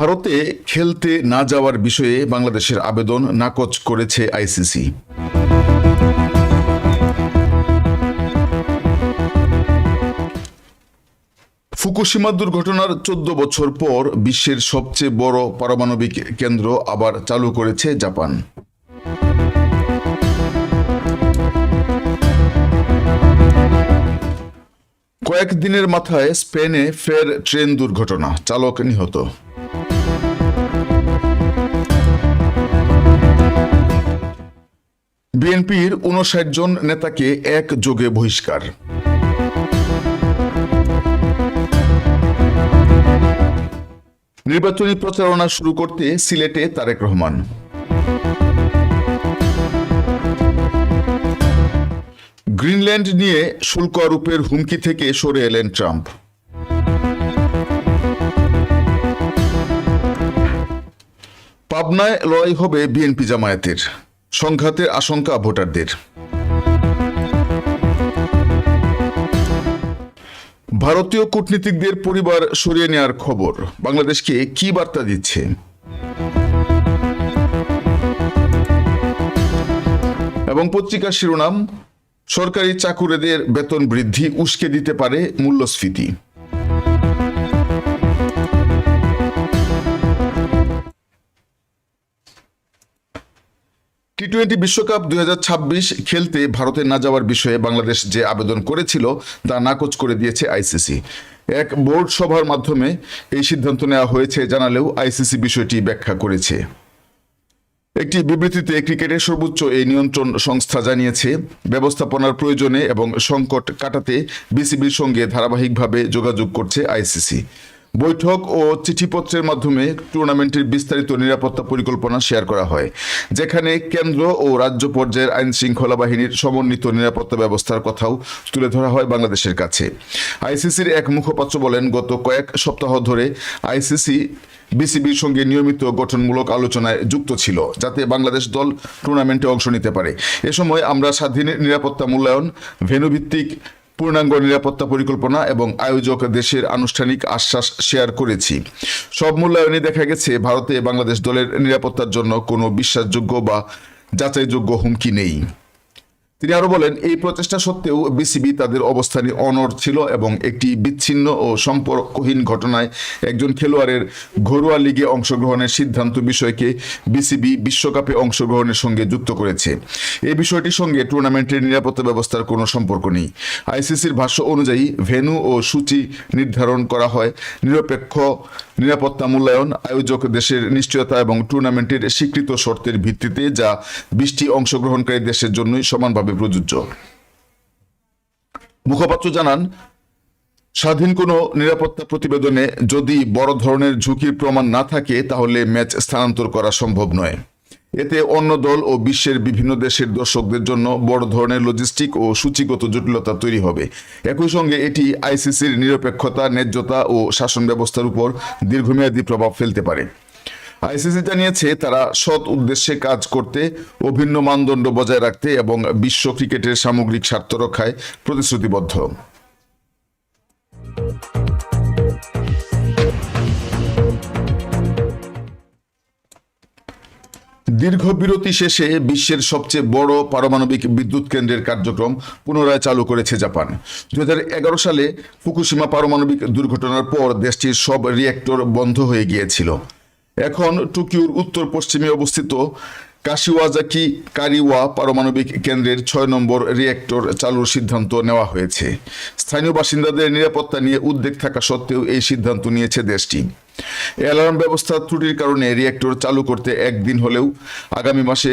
ভারতে খেলতে না যাওয়ার বিষয়ে বাংলাদেশের আবেদন নাকচ করেছে আইসিসি। ফুকুশিমা দুর্ঘটনার চোদ্দ বছর পর বিশ্বের সবচেয়ে বড় পারমাণবিক কেন্দ্র আবার চালু করেছে জাপান। কয়েকদিনের মাথায় স্পেনে ফের ট্রেন দুর্ঘটনা, চালক নিহত। বিএনপির উনষাট জন নেতাকে এক যোগে বহিষ্কার। নির্বাচনী প্রচারণা শুরু করতে সিলেটে তারেক রহমান। গ্রিনল্যান্ড নিয়ে শুল্ক আরোপের হুমকি থেকে সরে এলেন ট্রাম্প। পাবনায় লড়াই হবে বিএনপি জামায়াতের। সংঘাতের আশঙ্কা ভোটারদের। ভারতীয় কূটনীতিকদের পরিবার সরিয়ে নেওয়ার খবর। বাংলাদেশকে কি বার্তা দিচ্ছে? এবং পত্রিকার শিরোনাম, সরকারি চাকুরেদের বেতন বৃদ্ধি উস্কে দিতে পারে মূল্যস্ফীতি। টি টোয়েন্টি বিশ্বকাপ দু হাজার ছাব্বিশ খেলতে ভারতে না যাওয়ার বিষয়ে বাংলাদেশ যে আবেদন করেছিল, তা নাকচ করে দিয়েছে আইসিসি এক বোর্ড সভার মাধ্যমে এই সিদ্ধান্ত নেওয়া হয়েছে জানালেও আইসিসি বিষয়টি ব্যাখ্যা করেছে। একটি বিবৃতিতে ক্রিকেটের সর্বোচ্চ এই নিয়ন্ত্রণ সংস্থা জানিয়েছে, ব্যবস্থাপনার প্রয়োজনে এবং সংকট কাটাতে বিসিবির সঙ্গে ধারাবাহিকভাবে যোগাযোগ করছে আইসিসি বৈঠক ও চিঠিপত্রের মাধ্যমে টুর্নামেন্টের বিস্তারিত নিরাপত্তা পরিকল্পনা শেয়ার করা হয়, যেখানে কেন্দ্র ও রাজ্য পর্যায়ের আইন শৃঙ্খলা বাহিনীর সমন্বিত নিরাপত্তা ব্যবস্থার কথাও তুলে ধরা হয় বাংলাদেশের কাছে। আইসিসির এক মুখপাত্র বলেন, গত কয়েক সপ্তাহ ধরে আইসিসি, বিসিবির সঙ্গে নিয়মিত গঠনমূলক আলোচনায় যুক্ত ছিল, যাতে বাংলাদেশ দল টুর্নামেন্টে অংশ নিতে পারে। এ সময় আমরা স্বাধীন নিরাপত্তা মূল্যায়ন, ভেনুভিত্তিক পূর্ণাঙ্গ নিরাপত্তা পরিকল্পনা এবং আয়োজক দেশের আনুষ্ঠানিক আশ্বাস শেয়ার করেছি। সব মূল্যায়নে দেখা গেছে, ভারতে বাংলাদেশ দলের নিরাপত্তার জন্য কোনো বিশ্বাসযোগ্য বা যাচাইযোগ্য হুমকি নেই। তিনি আরও বলেন, এই প্রচেষ্টা সত্ত্বেও বিসিবি তাদের অবস্থানে অনড় ছিল এবং একটি বিচ্ছিন্ন ও সম্পর্কহীন ঘটনায় একজন খেলোয়াড়ের ঘরোয়া লিগে অংশগ্রহণের সিদ্ধান্ত বিষয়কে বিসিবি বিশ্বকাপে অংশগ্রহণের সঙ্গে যুক্ত করেছে। এই বিষয়টির সঙ্গে টুর্নামেন্টের নিরাপত্তা ব্যবস্থার কোনো সম্পর্ক নেই। আইসিসির ভাষ্য অনুযায়ী, ভেন্যু ও সূচি নির্ধারণ করা হয় নিরপেক্ষ নিরাপত্তা মূল্যায়ন, আয়োজক দেশের নিশ্চয়তা এবং টুর্নামেন্টের স্বীকৃত শর্তের ভিত্তিতে যা বিশটি অংশগ্রহণকারী দেশের জন্যই সমানভাবে প্রযোজ্য। মুখপাত্র জানান, স্বাধীন কোনো নিরাপত্তা প্রতিবেদনে যদি বড় ধরনের ঝুঁকির প্রমাণ না থাকে, তাহলে ম্যাচ স্থানান্তর করা সম্ভব নয়। এতে অন্য দল ও বিশ্বের বিভিন্ন দেশের দর্শকদের জন্য বড় ধরনের লজিস্টিক ও সূচিগত জটিলতা তৈরি হবে। একই সঙ্গে এটি আইসিসির নিরপেক্ষতা, ন্যায্যতা ও শাসন ব্যবস্থার উপর দীর্ঘমেয়াদী প্রভাব ফেলতে পারে। আইসিসি জানিয়েছে, তারা সৎ উদ্দেশ্যে কাজ করতে অভিন্ন মানদণ্ড বজায় রাখতে এবং বিশ্ব ক্রিকেটের সামগ্রিক স্বার্থ রক্ষায় প্রতিশ্রুতিবদ্ধ। দীর্ঘ বিরতি শেষে বিশ্বের সবচেয়ে বড় পারমাণবিক বিদ্যুৎ কেন্দ্রের কার্যক্রম পুনরায় চালু করেছে জাপান। দু হাজার এগারো সালে ফুকুশিমা পারমাণবিক দুর্ঘটনার পর দেশটির সব রিয়েক্টর বন্ধ হয়ে গিয়েছিল। এখন টোকিওর উত্তর পশ্চিমে অবস্থিত কাশিওয়াজাকি কারিওয়া পারমাণবিক কেন্দ্রের ছয় নম্বর রিয়েক্টর চালুর সিদ্ধান্ত নেওয়া হয়েছে। স্থানীয় বাসিন্দাদের নিরাপত্তা নিয়ে উদ্বেগ থাকা সত্ত্বেও এই সিদ্ধান্ত নিয়েছে দেশটি। অ্যালার্ম ব্যবস্থা ত্রুটির কারণে রিয়েক্টর চালু করতে একদিন হলেও আগামী মাসে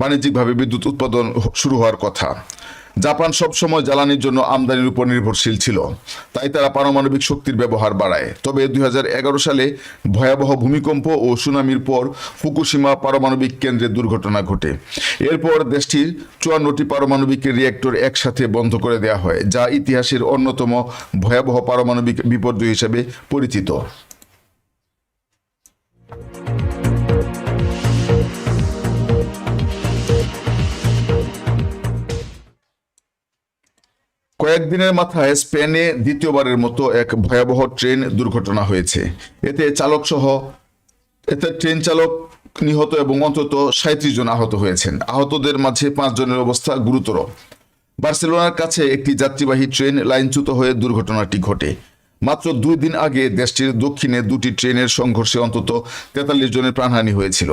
বাণিজ্যিকভাবে বিদ্যুৎ উৎপাদন শুরু হওয়ার কথা। জাপান সবসময় জ্বালানির জন্য আমদানির উপর নির্ভরশীল ছিল। তাই তারা পারমাণবিক শক্তির ব্যবহার বাড়ায়। তবে দুই হাজার এগারো সালে ভয়াবহ ভূমিকম্প ও সুনামির পর ফুকুশিমা পারমাণবিক কেন্দ্রে দুর্ঘটনা ঘটে। এরপর দেশটির চুয়ান্নটি পারমাণবিক রিয়েক্টর একসাথে বন্ধ করে দেওয়া হয়, যা ইতিহাসের অন্যতম ভয়াবহ পারমাণবিক বিপর্যয় হিসেবে পরিচিত। কয়েকদিনের মাথায় স্পেনে দ্বিতীয়বারের মতো এক ভয়াবহ ট্রেন দুর্ঘটনা হয়েছে। এতে চালক সহ এতে ট্রেন চালক নিহত এবং অন্তত সাঁত্রিশ জন আহত হয়েছেন। আহতদের মাঝে পাঁচজনের অবস্থা গুরুতর। বার্সেলোনার কাছে একটি যাত্রীবাহী ট্রেন লাইনচ্যুত হয়ে দুর্ঘটনাটি ঘটে। মাত্র দুই দিন আগে দেশটির দক্ষিণে দুটি ট্রেনের সংঘর্ষে অন্তত তেতাল্লিশ জনের প্রাণহানি হয়েছিল।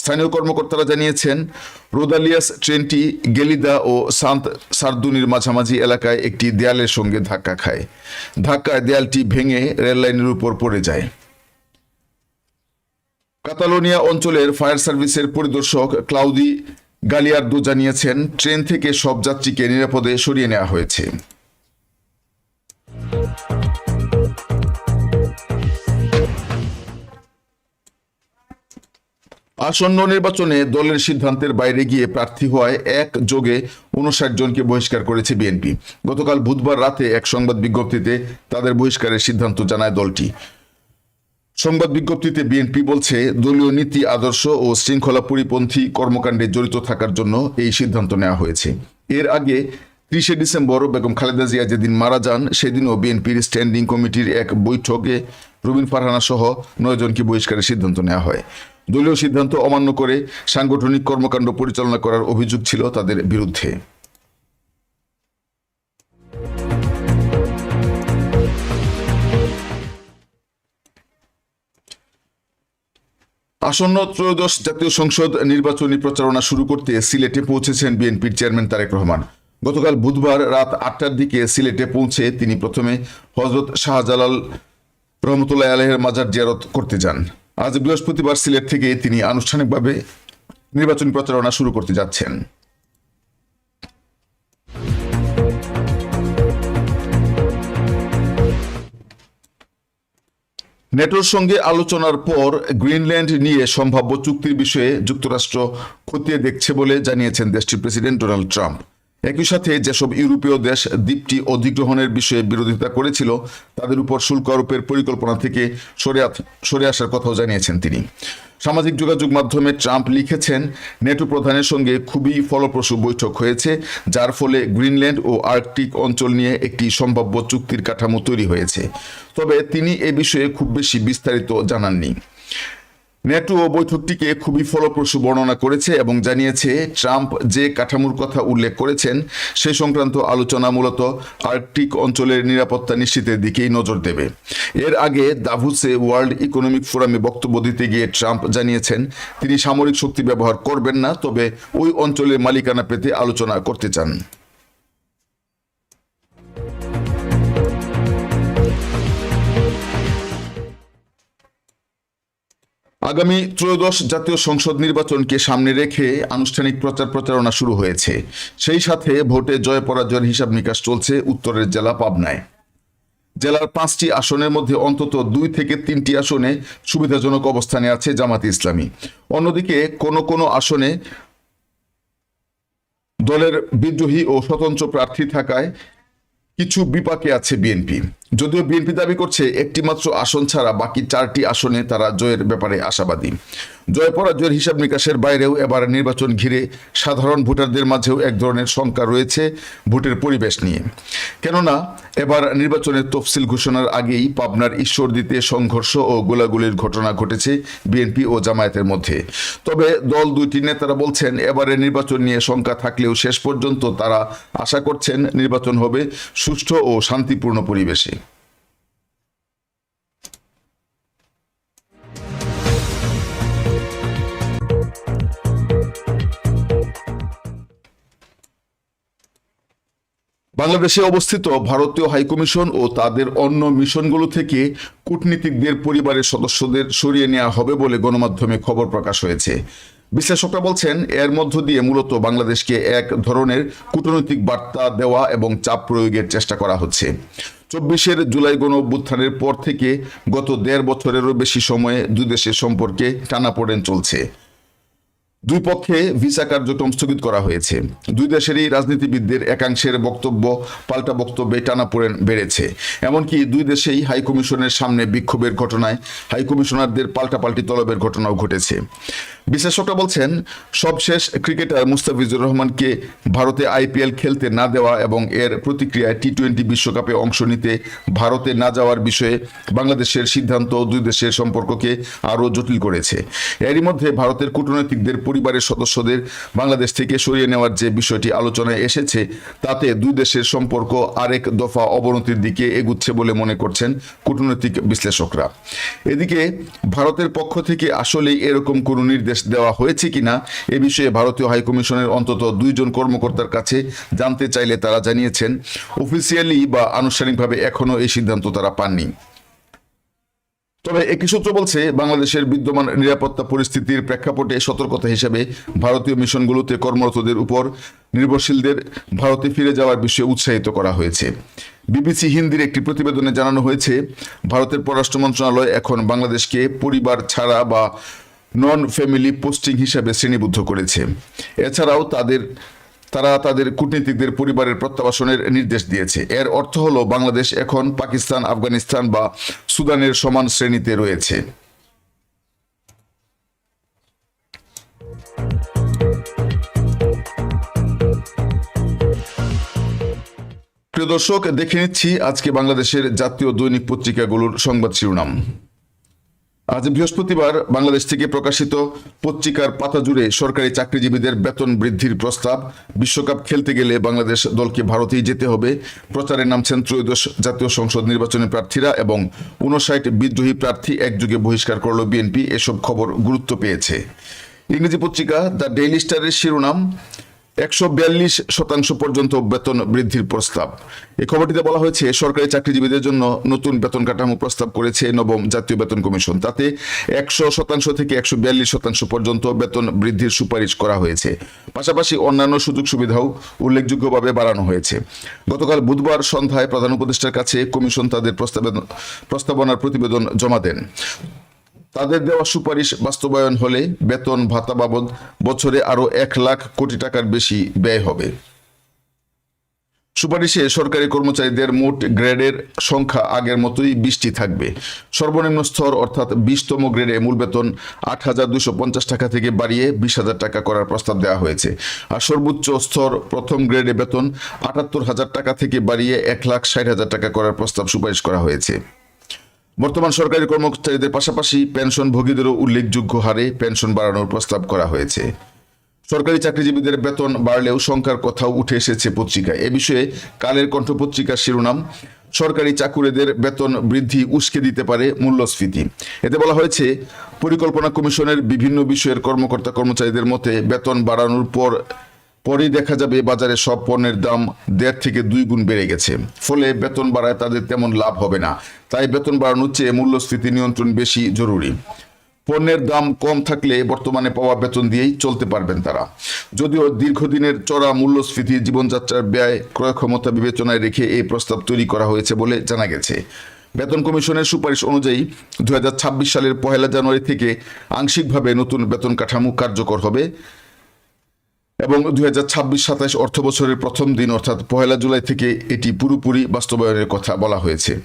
স্থানীয় কর্মকর্তারা জানিয়েছেন, রোদালিয়াস ট্রেনটি গেলিদা ও সান্ত সার্দুনির মাঝামাঝি এলাকায় একটি দেয়ালের সঙ্গে ধাক্কা খায়। ধাক্কায় দেয়ালটি ভেঙে রেললাইনের উপর পড়ে যায়। কাতালোনিয়া অঞ্চলের ফায়ার সার্ভিসের পরিদর্শক ক্লাউদি গালিয়ার্দো জানিয়েছেন, ট্রেন থেকে সব যাত্রীকে নিরাপদে সরিয়ে নেওয়া হয়েছে। আসন্ন নির্বাচনে দলের সিদ্ধান্তের বাইরে গিয়ে প্রার্থী হওয়ায় এক যোগে উনষাট জনকে বহিষ্কার করেছে বিএনপি। গতকাল বুধবার রাতে এক সংবাদ বিজ্ঞপ্তিতে তাদের বহিষ্কারের সিদ্ধান্ত জানায় দলটি। সংবাদ বিজ্ঞপ্তিতে বিএনপি বলছে, দলীয় নীতি, আদর্শ ও শৃঙ্খলা পরিপন্থী কর্মকাণ্ডে জড়িত থাকার জন্য এই সিদ্ধান্ত নেওয়া হয়েছে। এর আগে ত্রিশে ডিসেম্বর বেগম খালেদা জিয়া যেদিন মারা যান, সেদিনও বিএনপির স্ট্যান্ডিং কমিটির এক বৈঠকে রুবিন ফারহানা সহ নয় জনকে বহিষ্কারের সিদ্ধান্ত নেওয়া হয়। দলীয় সিদ্ধান্ত অমান্য করে সাংগঠনিক কর্মকাণ্ড পরিচালনা করার অভিযোগ ছিল তাদের বিরুদ্ধে। আসন্ন ত্রয়োদশ জাতীয় সংসদ নির্বাচনী প্রচারণা শুরু করতে সিলেটে পৌঁছেছেন বিএনপির চেয়ারম্যান তারেক রহমান। গতকাল বুধবার রাত আটটার দিকে সিলেটে পৌঁছে তিনি প্রথমে হজরত শাহজালাল রহমতুল্লাহ আলহের মাজার জিয়ারত করতে যান। আজ বৃহস্পতিবার সিলেট থেকে তিনি আনুষ্ঠানিকভাবে নির্বাচনী প্রচারণা শুরু করতে যাচ্ছেন। নেটোর সঙ্গে আলোচনার পর গ্রিনল্যান্ড নিয়ে সম্ভাব্য চুক্তির বিষয়ে যুক্তরাষ্ট্র খতিয়ে দেখছে বলে জানিয়েছেন দেশটির প্রেসিডেন্ট ডোনাল্ড ট্রাম্প। একই সাথে যেসব ইউরোপীয় দেশ দ্বীপটি অধিগ্রহণের বিষয়ে বিরোধিতা করেছিল, তাদের উপর শুল্ক আরোপের পরিকল্পনা থেকে সরে সরে আসার কথাও জানিয়েছেন তিনি। সামাজিক যোগাযোগ মাধ্যমে ট্রাম্প লিখেছেন, নেটো প্রধানের সঙ্গে খুবই ফলপ্রসূ বৈঠক হয়েছে, যার ফলে গ্রিনল্যান্ড ও আর্কটিক অঞ্চল নিয়ে একটি সম্ভাব্য চুক্তির কাঠামো তৈরি হয়েছে। তবে তিনি এ বিষয়ে খুব বেশি বিস্তারিত জানাননি। নেটো বৈঠকটিকে খুবই ফলপ্রসূ বর্ণনা করেছে এবং জানিয়েছে, ট্রাম্প যে কাঠামোর কথা উল্লেখ করেছেন, সে সংক্রান্ত আলোচনা মূলত আর্কটিক অঞ্চলের নিরাপত্তা নিশ্চিতের দিকেই নজর দেবে। এর আগে দাভুসে ওয়ার্ল্ড ইকোনমিক ফোরামে বক্তব্য দিতে গিয়ে ট্রাম্প জানিয়েছেন, তিনি সামরিক শক্তি ব্যবহার করবেন না, তবে ওই অঞ্চলের মালিকানা পেতে আলোচনা করতে চান। আগামী ত্রয়োদশ জাতীয় সংসদ নির্বাচনকে সামনে রেখে আনুষ্ঠানিক প্রচার প্রচারণা শুরু হয়েছে। সেই সাথে ভোটে জয় পরাজয়ের হিসাব নিকাশ চলছে উত্তরের জেলা পাবনায়। জেলার পাঁচটি আসনের মধ্যে অন্তত দুই থেকে তিনটি আসনে সুবিধাজনক অবস্থানে আছে জামাত ইসলামী। অন্যদিকে কোনো কোনো আসনে দলের বিদ্রোহী ও স্বতন্ত্র প্রার্থী থাকায় কিছু বিপাকে আছে বিএনপি। যদিও বিএনপি দাবি করছে একটি মাত্র আসন ছাড়া বাকি চারটি আসনে তারা জয়ের ব্যাপারে আশাবাদী। জয় পরাজয়ের হিসাব নিকাশের বাইরেও এবার নির্বাচন ঘিরে সাধারণ ভোটারদের মাঝেও এক ধরনের শঙ্কা রয়েছে ভোটের পরিবেশ নিয়ে। কেননা, এবার নির্বাচনের তফসিল ঘোষণার আগেই পাবনার ঈশ্বরদীতে সংঘর্ষ ও গোলাগুলির ঘটনা ঘটেছে বিএনপি ও জামায়াতের মধ্যে। তবে দল দুইটি নেতারা বলছেন, এবারে নির্বাচন নিয়ে শঙ্কা থাকলেও শেষ পর্যন্ত তারা আশা করছেন নির্বাচন হবে সুষ্ঠু ও শান্তিপূর্ণ পরিবেশে। বাংলাদেশে অবস্থিত ভারতীয় হাইকমিশন ও তাদের অন্য মিশনগুলো থেকে কূটনীতিকদের পরিবারের সদস্যদের সরিয়ে নেওয়া হবে বলে গণমাধ্যমে খবর প্রকাশ হয়েছে। বিশ্লেষকরা বলছেন, এর মধ্য দিয়ে মূলত বাংলাদেশকে এক ধরনের কূটনৈতিক বার্তা দেওয়া এবং চাপ প্রয়োগের চেষ্টা করা হচ্ছে। চব্বিশের জুলাই গণ অভ্যুত্থানের পর থেকে গত দেড় বছরেরও বেশি সময়ে দুই দেশের সম্পর্কে টানাপোড়েন চলছে। দুই পক্ষে ভিসা কার্যক্রম স্থগিত করা হয়েছে। দুই দেশেরই রাজনীতিবিদদের একাংশের বক্তব্য, পাল্টা বক্তব্যে টানা টানাপোড়েন বেড়েছে। এমনকি দুই দেশেই হাইকমিশনের সামনে বিক্ষোভের ঘটনায় হাইকমিশনারদের পাল্টা পাল্টাপাল্টি তলবের ঘটনাও ঘটেছে। বিশ্লেষকরা বলছেন, সবশেষ ক্রিকেটার মুস্তাফিজুর রহমানকে ভারতে আইপিএল খেলতে না দেওয়া এবং এর প্রতিক্রিয়ায় টি টোয়েন্টি বিশ্বকাপে অংশ নিতে ভারতে না যাওয়ার বিষয়ে বাংলাদেশের সিদ্ধান্ত দুই দেশের সম্পর্ককে আরও জটিল করেছে। এরই মধ্যে ভারতের কূটনৈতিকদের পরিবারের সদস্যদের বাংলাদেশ থেকে সরিয়ে নেওয়ার যে বিষয়টি আলোচনায় এসেছে, তাতে দুই দেশের সম্পর্ক আরেক দফা অবনতির দিকে এগুচ্ছে বলে মনে করছেন কূটনৈতিক বিশ্লেষকরা। এদিকে ভারতের পক্ষ থেকে আসলেই এরকম কোনো নির্দেশ দেওয়া হয়েছে কিনা এ বিষয়ে ভারতীয় হাইকমিশনের অন্তত দুইজন কর্মকর্তার কাছে জানতে চাইলে তারা জানিয়েছেন, অফিসিয়ালি বা আনুষ্ঠানিকভাবে এখনও এই সিদ্ধান্ত তারা পাননি। তবে একই সূত্র বলছে, বাংলাদেশের বিদ্যমান নিরাপত্তা পরিস্থিতির প্রেক্ষাপটে সতর্কতা হিসেবে ভারতীয় মিশনগুলোতে কর্মরতদের উপর নির্ভরশীলদের ভারতে ফিরে যাওয়ার বিষয়ে উৎসাহিত করা হয়েছে। বিবিসি হিন্দির একটি প্রতিবেদনে জানানো হয়েছে, ভারতের পররাষ্ট্র মন্ত্রণালয় এখন বাংলাদেশকে পরিবার ছাড়া বা নন ফ্যামিলি পোস্টিং হিসাবে শ্রেণীবদ্ধ করেছে। এছাড়াও তাদের, তারা তাদের কূটনীতিকদের পরিবারের প্রত্যাবাসনের নির্দেশ দিয়েছে। এর অর্থ হলো বাংলাদেশ এখন পাকিস্তান, আফগানিস্তান বা সুদানের সমান শ্রেণীতে রয়েছে। প্রিয় দর্শক, দেখে নিচ্ছি আজকে বাংলাদেশের জাতীয় দৈনিক পত্রিকাগুলোর সংবাদ শিরোনাম। আজ বৃহস্পতিবার বাংলাদেশ থেকে প্রকাশিত পত্রিকার পাতা জুড়ে সরকারি চাকরিজীবীদের বেতন বৃদ্ধির প্রস্তাব। বিশ্বকাপ খেলতে গেলে বাংলাদেশ দলকে ভারতেই যেতে হবে। প্রচারে নামছেন ত্রয়োদশ জাতীয় সংসদ নির্বাচনী প্রার্থীরা এবং উনষাট বিদ্রোহী প্রার্থী একযোগে বহিষ্কার করল বিএনপি। এসব খবর গুরুত্ব পেয়েছে। ইংরেজি পত্রিকা দ্য ডেইলি স্টারের শিরোনাম একশো বিয়াল্লিশ শতাংশ পর্যন্ত বেতন বৃদ্ধির প্রস্তাব। এই খবরটিতে বলা হয়েছে, সরকারি চাকরিজীবীদের জন্য নতুন বেতন কাঠামো প্রস্তাব করেছে নবম জাতীয় বেতন কমিশন। তাতে একশো শতাংশ থেকে একশো বিয়াল্লিশ শতাংশ পর্যন্ত বেতন বৃদ্ধির সুপারিশ করা হয়েছে। পাশাপাশি অন্যান্য সুযোগ সুবিধাও উল্লেখযোগ্যভাবে বাড়ানো হয়েছে। গতকাল বুধবার সন্ধ্যায় প্রধান উপদেষ্টার কাছে কমিশন তাদের প্রস্তাবেন- প্রস্তাবনার প্রতিবেদন জমা দেন। তাদের দেওয়া সুপারিশ বাস্তবায়ন হলে বেতন ভাতা বাবদ বছরে আরও এক লাখ কোটি টাকার বেশি ব্যয় হবে। সুপারিশে সরকারি কর্মচারীদের মোট গ্রেডের সংখ্যা আগের মতোই বিশটি থাকবে। সর্বনিম্ন স্তর অর্থাৎ বিশতম গ্রেডে মূল বেতন আট হাজার দুশো পঞ্চাশ টাকা থেকে বাড়িয়ে বিশ হাজার টাকা করার প্রস্তাব দেওয়া হয়েছে। আর সর্বোচ্চ স্তর প্রথম গ্রেডে বেতন আটাত্তর হাজার টাকা থেকে বাড়িয়ে এক লাখ ষাট হাজার টাকা করার প্রস্তাব সুপারিশ করা হয়েছে। বর্তমান সরকারি কর্মচারীদের পাশাপাশি পেনশনভোগীদেরও উল্লেখযোগ্য হারে পেনশন বাড়ানোর প্রস্তাব করা হয়েছে। সরকারি চাকরিজীবীদের বেতন বাড়লেও সংখ্যার কথাও উঠে এসেছে পত্রিকায়। এ বিষয়ে কালের কণ্ঠ পত্রিকার শিরোনাম, সরকারি চাকুরেদের বেতন বৃদ্ধি উস্কে দিতে পারে মূল্যস্ফীতি। এতে বলা হয়েছে, পরিকল্পনা কমিশনের বিভিন্ন বিষয়ের কর্মকর্তা কর্মচারীদের মতে বেতন বাড়ানোর পর পরেই দেখা যাবে বাজারে সব পণ্যের দাম দেড় থেকে দুই গুণ বেড়ে গেছে। ফলে বেতন বাড়ায় তাদের তেমন লাভ হবে না। তাই বেতন বাড়ানোর চেয়ে মূল্যস্ফীতি নিয়ন্ত্রণ বেশি জরুরি। পণ্যের দাম কম থাকলে বর্তমানে পাওয়া বেতন দিয়েই চলতে পারবেন তারা। যদিও দীর্ঘদিনের চড়া মূল্যস্ফীতি, জীবনযাত্রার ব্যয়, ক্রয় ক্ষমতা বিবেচনায় রেখে এই প্রস্তাব তৈরি করা হয়েছে বলে জানা গেছে। বেতন কমিশনের সুপারিশ অনুযায়ী দু হাজার ছাব্বিশ সালের পহেলা জানুয়ারি থেকে আংশিকভাবে নতুন বেতন কাঠামো কার্যকর হবে। এবং দুই হাজার ছাব্বিশ সাতাশ অর্থ বছরের প্রথম দিন, অর্থাৎ পহেলা জুলাই থেকে এটি পুরোপুরি বাস্তবায়নের কথা বলা হয়েছে।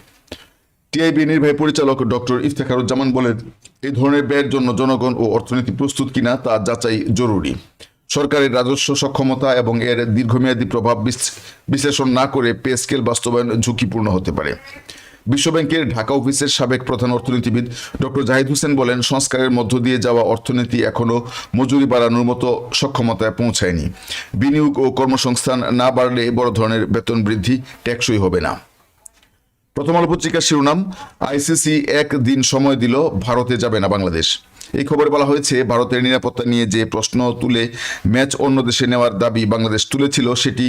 টিআইবি নির্বাহী পরিচালক ডক্টর ইফতেখারুজ্জামান বলেন এই ধরনের ব্যয়ের জন্য জনগণ ও অর্থনীতি প্রস্তুত কিনা তা যাচাই জরুরি। সরকারের রাজস্ব সক্ষমতা এবং এর দীর্ঘমেয়াদী প্রভাব বিশ্- বিশ্লেষণ না করে পে স্কেল বাস্তবায়ন ঝুঁকিপূর্ণ হতে পারে। বিশ্বব্যাংকের ঢাকা অফিসের সাবেক প্রধান অর্থনীতিবিদ ডক্টর জাহিদ হোসেন বলেন, সংস্কারের মধ্য দিয়ে যাওয়া অর্থনীতি এখনও মজুরি বাড়ানোর মতো সক্ষমতায় পৌঁছায়নি। বিনিয়োগ ও কর্মসংস্থান না বাড়লে বড় ধরনের বেতন বৃদ্ধি টেকসই হবে না। প্রথম আলো পত্রিকার শিরোনাম, আইসিসি এক দিন সময় দিল, ভারতে যাবে না বাংলাদেশ। এই খবরে বলা হয়েছে, ভারতের নিরাপত্তা নিয়ে যে প্রশ্ন তুলে ম্যাচ অন্য দেশে নেওয়ার দাবি বাংলাদেশ তুলেছিল, সেটি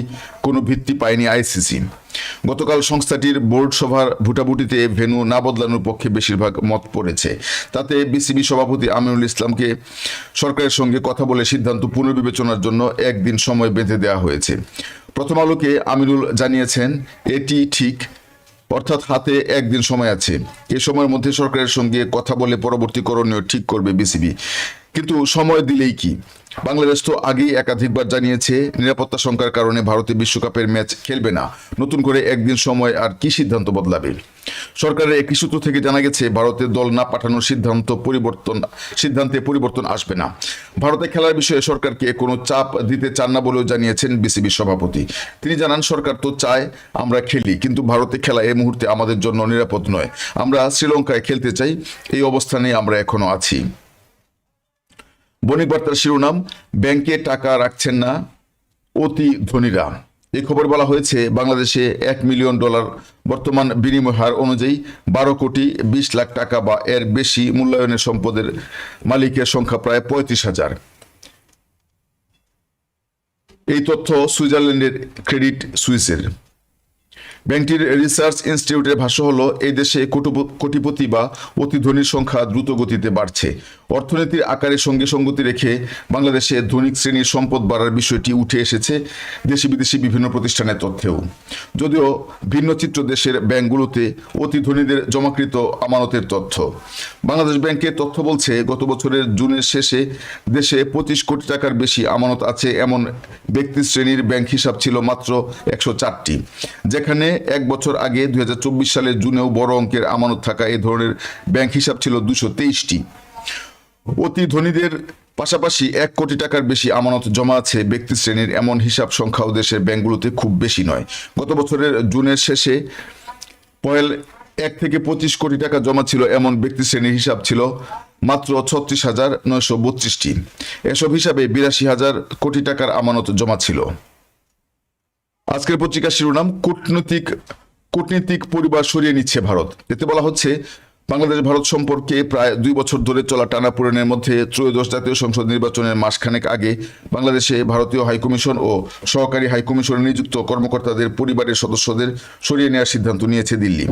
কোনো ভিত্তি পায়নি আইসিসি। গতকাল সংস্থাটির বোর্ড সভার ভুটাভুটিতে ভেন্যু না বদলানোর পক্ষে বেশিরভাগ মত পড়েছে। তাতে বিসিবি সভাপতি আমিনুল ইসলামকে সরকারের সঙ্গে কথা বলে সিদ্ধান্ত পুনর্বিবেচনার জন্য একদিন সময় বেঁধে দেওয়া হয়েছে। প্রথম আলোকে আমিনুল জানিয়েছেন, এটি ঠিক অর্থাৎ হাতে একদিন সময় আছে। এ সময়ের মধ্যে সরকারের সঙ্গে কথা বলে পরবর্তী করণীয় ঠিক করবে বিসিবি। কিন্তু সময় দিলেই কি? বাংলাদেশ তো আগেই একাধিকবার জানিয়েছে, নিরাপত্তা শঙ্কার কারণে ভারতে বিশ্বকাপের ম্যাচ খেলবে না। নতুন করে একদিন সময় আর কি সিদ্ধান্ত বদলাবে? সরকারের একটি সূত্র থেকে জানা গেছে, ভারতের দল না পাঠানোর সিদ্ধান্ত পরিবর্তন, সিদ্ধান্তে পরিবর্তন আসবে না। ভারতে খেলার বিষয়ে সরকারকে কোনো চাপ দিতে চান না বলেও জানিয়েছেন বিসিবি সভাপতি। তিনি জানান, সরকার তো চায়, আমরা খেলি, কিন্তু ভারতে খেলা এই মুহূর্তে আমাদের জন্য নিরাপদ নয়। আমরা শ্রীলঙ্কায় খেলতে চাই, এই অবস্থানে আমরা এখনও আছি। বণিক বার্তার শিরোনাম, ব্যাংকে টাকা রাখছেন না অতি ধনীরা। এই খবর বলা হয়েছে, বাংলাদেশে এক মিলিয়ন ডলার বর্তমান বিনিময় হার অনুযায়ী বারো কোটি বিশ লাখ টাকা বা এর বেশি মূল্যায়নের সম্পদের মালিকের সংখ্যা প্রায় পঁয়ত্রিশ হাজার। এই তথ্য সুইজারল্যান্ডের ক্রেডিট সুইসের। ব্যাংকটির রিসার্চ ইনস্টিটিউটের ভাষ্য হলো, এই দেশে কোটিপতি বা অতি ধনীর সংখ্যা দ্রুত গতিতে বাড়ছে। অর্থনীতির আকারের সঙ্গে সঙ্গতি রেখে বাংলাদেশে ধনিক শ্রেণির সম্পদ বাড়ার বিষয়টি উঠে এসেছে দেশি বিদেশি বিভিন্ন প্রতিষ্ঠানের তথ্যেও। যদিও ভিন্ন চিত্র দেশের ব্যাংকগুলোতে অতি ধনীদের জমাকৃত আমানতের তথ্য। বাংলাদেশ ব্যাংকের তথ্য বলছে, গত বছরের জুনের শেষে দেশে পঁচিশ কোটি টাকার বেশি আমানত আছে এমন ব্যক্তি শ্রেণির ব্যাংক হিসাব ছিল মাত্র একশো চারটি, যেখানে এক বছর আগে দু হাজার চব্বিশ সালের জুনেও বড় অঙ্কের আমানত থাকা এ ধরনের ব্যাংক হিসাব ছিল দুশো তেইশটি। অতি ধনীদের পাশাপাশি এক কোটি টাকার বেশি আমানত জমা আছে ব্যক্তি শ্রেণির এমন হিসাব সংখ্যাও দেশের ব্যাংকগুলোতে খুব বেশি নয়। গত বছরের জুনের শেষে পয়েল এক থেকে পঁচিশ কোটি টাকা জমা ছিল এমন ব্যক্তি শ্রেণির হিসাব ছিল মাত্র ছত্রিশ হাজার নয়শো বত্রিশটি। এসব হিসাবে বিরাশি হাজার কোটি টাকার আমানত জমা ছিল। আজকের পত্রিকার শিরোনাম, কূটনৈতিক কূটনীতিক পরিবার সরিয়ে নিচ্ছে ভারত। এতে বলা হচ্ছে বাংলাদেশ ভারত সম্পর্কে প্রায় দুই বছর ধরে চলা টানাপোড়েনের মধ্যে ত্রয়োদশ জাতীয় সংসদ নির্বাচনের মাসখানেক আগে বাংলাদেশে ভারতীয় হাইকমিশন ও সহকারী হাইকমিশনে নিযুক্ত কর্মকর্তাদের পরিবারের সদস্যদের সরিয়ে নেওয়ার সিদ্ধান্ত নিয়েছে দিল্লি।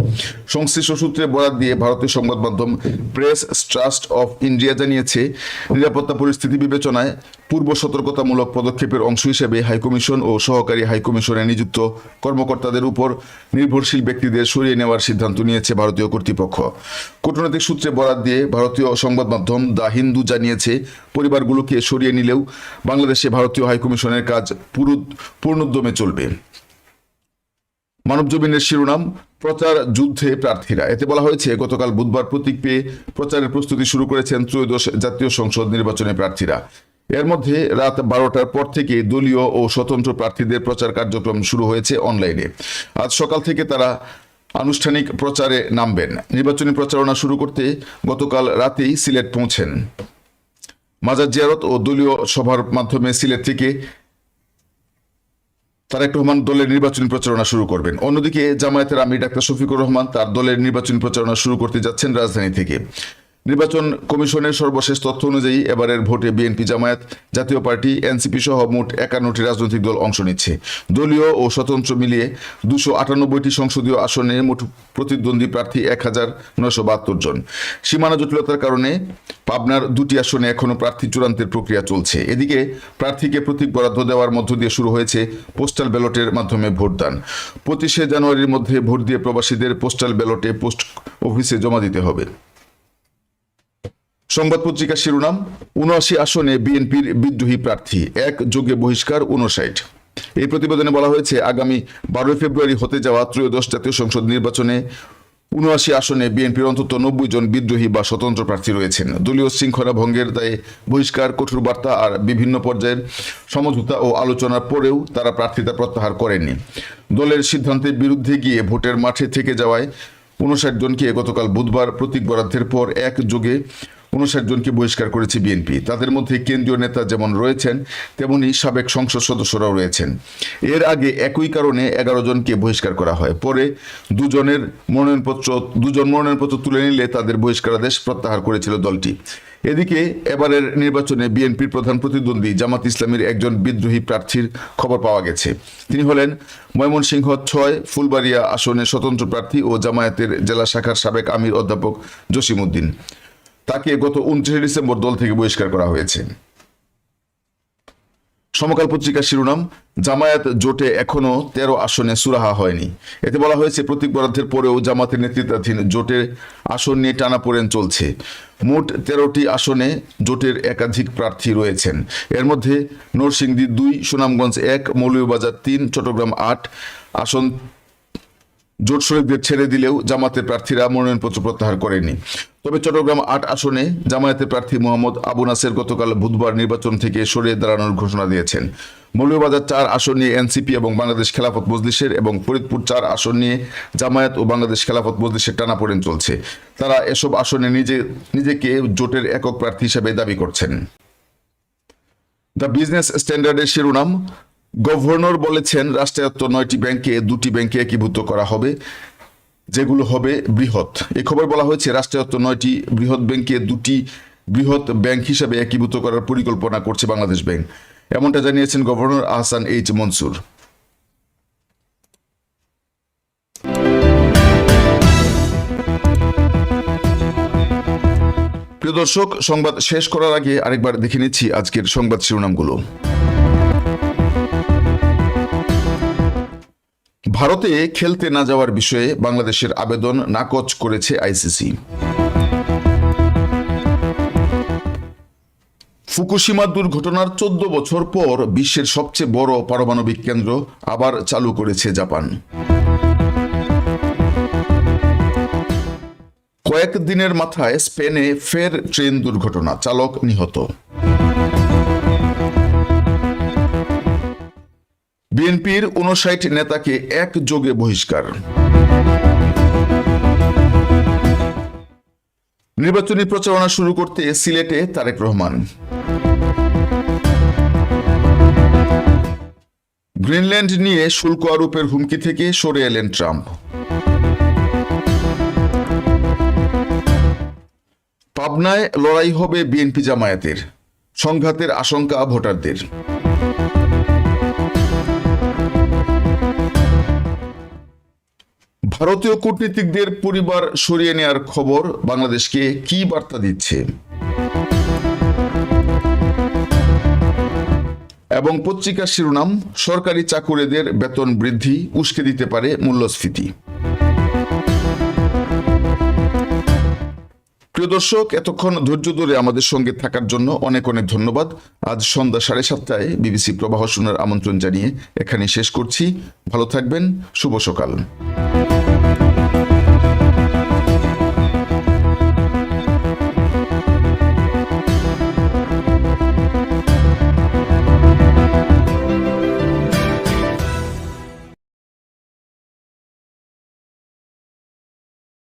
সংশ্লিষ্ট সূত্রে বরাত দিয়ে ভারতীয় সংবাদ মাধ্যম প্রেস ট্রাস্ট অফ ইন্ডিয়া জানিয়েছে, নিরাপত্তা পরিস্থিতি বিবেচনায় পূর্ব সতর্কতামূলক পদক্ষেপের অংশ হিসেবে হাইকমিশন ও সহকারী হাইকমিশনে নিযুক্ত কর্মকর্তাদের উপর নির্ভরশীল ব্যক্তিদের সরিয়ে নেওয়ার সিদ্ধান্ত নিয়েছে ভারতীয় কর্তৃপক্ষ। কূটনৈতিক সূত্রে বরাত দিয়ে ভারতীয় সংবাদ মাধ্যম দ্য হিন্দু জানিয়েছে, পরিবারগুলোকে সরিয়ে নিলেও বাংলাদেশে ভারতীয় হাইকমিশনের কাজ পুরো পূর্ণোদ্যমে চলবে। মানবজমিনের শিরোনাম, প্রচার যুদ্ধে প্রার্থীরা। এতে বলা হয়েছে, গতকাল বুধবার প্রতীক পেয়ে প্রচারের প্রস্তুতি শুরু করেছেন ত্রয়োদশ জাতীয় সংসদ নির্বাচনে প্রার্থীরা। এর মধ্যে রাত বারোটার পর থেকে দলীয় ও স্বতন্ত্র প্রার্থীদের প্রচার কার্যক্রম শুরু হয়েছে অনলাইনে। আজ সকাল থেকে তারা আনুষ্ঠানিক প্রচারে নামবেন। নির্বাচনী প্রচারণা শুরু করতে গতকাল রাতেই সিলেট পৌঁছেন। মাজার জিয়ারত ও দলীয় সভার মাধ্যমে সিলেট থেকে তারেক রহমান দলের নির্বাচনী প্রচারণা শুরু করবেন। অন্যদিকে জামায়াতের আমির ডাক্তার শফিকুর রহমান তার দলের নির্বাচনী প্রচারণা শুরু করতে যাচ্ছেন রাজধানী থেকে। নির্বাচন কমিশনের সর্বশেষ তথ্য অনুযায়ী এবারের ভোটে বিএনপি জামায়াত, জাতীয় পার্টি, এনসিপি সহ মোট একান্নটি রাজনৈতিক দল অংশ নিচ্ছে। দলীয় ও স্বতন্ত্র মিলিয়ে দুশো আটানব্বইটি সংসদীয় আসনে মোট প্রতিদ্বন্দ্বী প্রার্থী এক হাজার নয়শো বাহাত্তর জন। সীমানা জটিলতার কারণে পাবনার দুটি আসনে এখনও প্রার্থী চূড়ান্তের প্রক্রিয়া চলছে। এদিকে প্রার্থীকে প্রতীক বরাদ্দ দেওয়ার মধ্য দিয়ে শুরু হয়েছে পোস্টাল ব্যালটের মাধ্যমে ভোটদান। পঁচিশে জানুয়ারির মধ্যে ভোট দিয়ে প্রবাসীদের পোস্টাল ব্যালটে পোস্ট অফিসে জমা দিতে হবে। সংবাদ পত্রিকার শিরোনাম, উনআশি আসনে বিএনপির বিদ্রোহী প্রার্থী, এক যোগে বহিষ্কার উনষাট। এই প্রতিবেদনে বলা হয়েছে, আগামী বারোই ফেব্রুয়ারি হতে যাওয়া ত্রয়োদশ জাতীয় সংসদ নির্বাচনে উনআশি আসনে বিএনপির অন্তত নব্বই জন বিদ্রোহী বা স্বতন্ত্র প্রার্থী রয়েছেন। দলীয় শৃঙ্খলা ভঙ্গের দায়ে বহিষ্কার, কঠোর বার্তা আর বিভিন্ন পর্যায়ের সমঝোতা ও আলোচনার পরেও তারা প্রার্থিতা প্রত্যাহার করেননি। দলের সিদ্ধান্তের বিরুদ্ধে গিয়ে ভোটের মাঠে থেকে যাওয়ায় উনষাট জনকে গতকাল বুধবার প্রতীক বরাদ্দের পর এক যোগে উনষাট জনকে বহিষ্কার করেছে বিএনপি। তাদের মধ্যে কেন্দ্রীয় নেতা যেমন রয়েছেন, তেমনি সাবেক সংসদ সদস্যরাও রয়েছেন। এর আগে একই কারণে এগারো জনকে বহিষ্কার করা হয়। পরে দুজনের মনোনয়নপত্র, দুজন মনোনয়নপত্র তুলে নিলে তাদের বহিষ্কারাদেশ প্রত্যাহার করেছিল দলটি। এদিকে এবারের নির্বাচনে বিএনপির প্রধান প্রতিদ্বন্দ্বী জামাত ইসলামীর একজন বিদ্রোহী প্রার্থীর খবর পাওয়া গেছে। তিনি হলেন ময়মনসিংহ ছয় ফুলবাড়িয়া আসনে স্বতন্ত্র প্রার্থী ও জামায়াতের জেলা শাখার সাবেক আমির অধ্যাপক জসিমউদ্দিন। তাকে গত উনত্রিশে ডিসেম্বর দল থেকে বহিষ্কার করা হয়েছে। সমকাল পত্রিকার শিরোনাম, জামায়াত জোটে এখনও তেরো আসনে সুরাহা হয়নি। এতে বলা হয়েছে, প্রতীক বরাদ্দের পরেও জামাতের নেতৃত্বাধীন জোটের আসন নিয়ে টানাপোড়েন চলছে। মোট তেরোটি আসনে জোটের একাধিক প্রার্থী রয়েছেন। এর মধ্যে নরসিংদী দুই, সুনামগঞ্জ এক, মৌলভীবাজার তিন, চট্টগ্রাম আট, আসন জোট শরীফদের ছেড়ে দিলেও জামাতের প্রার্থীরা মনোনয়নপত্র প্রত্যাহার করেনি তবে চট্টগ্রাম আট আসনে জামায়াতের প্রার্থী মোহাম্মদ আবু নাসের গতকাল বুধবার নির্বাচন থেকে সরে দাঁড়ানোর ঘোষণা দিয়েছেন। মৌলভীবাজার চার আসন নিয়ে এনসিপি এবং বাংলাদেশ খেলাফত মজলিসের এবং ফরিদপুর চার আসন নিয়ে জামায়াত ও বাংলাদেশ খেলাফত মজলিসের টানাপোড়েন চলছে। তারা এসব আসনে নিজে, নিজেকে জোটের একক প্রার্থী হিসেবে দাবি করছেন। দ্য বিজনেস স্ট্যান্ডার্ডের শিরোনাম গভর্নর বলেছেন, রাষ্ট্রায়ত্ত নয়টি ব্যাংকে দুটি ব্যাংকে একীভূত করা হবে, যেগুলো হবে বৃহৎ। এই খবর বলা হয়েছে, রাষ্ট্রায়ত্ত নয়টি বৃহৎ ব্যাংকে দুটি বৃহৎ ব্যাংক হিসাবে একীভূত করার পরিকল্পনা করছে বাংলাদেশ ব্যাংক। এমনটা জানিয়েছেন গভর্নর আহসান এইচ মনসুর। প্রিয় দর্শক, সংবাদ শেষ করার আগে আরেকবার দেখে নিচ্ছি আজকের সংবাদ শিরোনামগুলো। ভারতে খেলতে না যাওয়ার বিষয়ে বাংলাদেশের আবেদন নাকচ করেছে আইসিসি। ফুকুশিমা দুর্ঘটনার চোদ্দ বছর পর বিশ্বের সবচেয়ে বড় পারমাণবিক কেন্দ্র আবার চালু করেছে জাপান। কয়েক দিনের মাথায় স্পেনে ফের ট্রেন দুর্ঘটনা, চালক নিহত। বিএনপির উনষাট নেতাকে একযোগে বহিষ্কার। নির্বাচনী প্রচারণা শুরু করতে সিলেটে তারেক রহমান। গ্রিনল্যান্ড নিয়ে শুল্ক আরোপের হুমকি থেকে সরে এলেন ট্রাম্প। পাবনায় লড়াই হবে বিএনপি জামায়াতের। সংঘাতের আশঙ্কা ভোটারদের। ভারতীয় কূটনীতিকদের পরিবার সরিয়ে নেয়ার খবর বাংলাদেশকে কি বার্তা দিচ্ছে? এবং পত্রিকার শিরোনাম, সরকারি চাকুরেদের বেতন বৃদ্ধি উস্কে দিতে পারে মূল্যস্ফীতি। প্রিয় দর্শক, এতক্ষণ ধৈর্য ধরে আমাদের সঙ্গে থাকার জন্য অনেক অনেক ধন্যবাদ। আজ সন্ধ্যা সাড়ে সাতটায় বিবিসি প্রবাহ শোনার আমন্ত্রণ জানিয়ে এখানে শেষ করছি। ভালো থাকবেন, শুভ সকাল।